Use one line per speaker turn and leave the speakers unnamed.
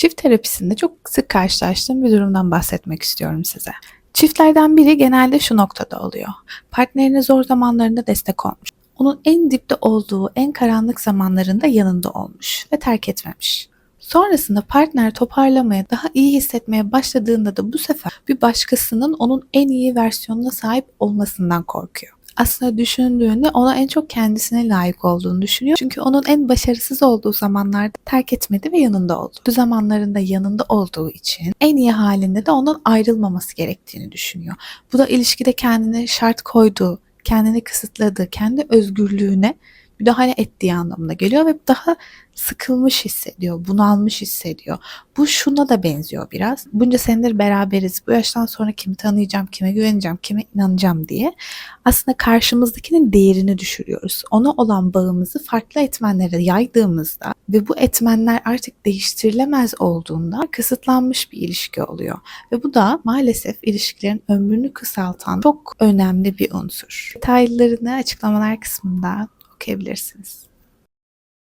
Çift terapisinde çok sık karşılaştığım bir durumdan bahsetmek istiyorum size. Çiftlerden biri genelde şu noktada oluyor. Partnerine zor zamanlarında destek olmuş. Onun en dipte olduğu, en karanlık zamanlarında yanında olmuş ve terk etmemiş. Sonrasında partner toparlamaya, daha iyi hissetmeye başladığında da bu sefer bir başkasının onun en iyi versiyonuna sahip olmasından korkuyor. Aslında düşündüğünde ona en çok kendisine layık olduğunu düşünüyor. Çünkü onun en başarısız olduğu zamanlarda terk etmedi ve yanında oldu. Bu zamanlarında yanında olduğu için en iyi halinde de ondan ayrılmaması gerektiğini düşünüyor. Bu da ilişkide kendine şart koyduğu, kendini kısıtladığı, kendi özgürlüğüne müdahale ettiği anlamına geliyor ve daha sıkılmış hissediyor, bunalmış hissediyor. Bu şuna da benziyor biraz. Bunca senedir beraberiz. Bu yaştan sonra kimi tanıyacağım, kime güveneceğim, kime inanacağım diye. Aslında karşımızdakinin değerini düşürüyoruz. Ona olan bağımızı farklı etmenlere yaydığımızda ve bu etmenler artık değiştirilemez olduğunda kısıtlanmış bir ilişki oluyor. Ve bu da maalesef ilişkilerin ömrünü kısaltan çok önemli bir unsur. Detaylarını açıklamalar kısmında okuyabilirsiniz.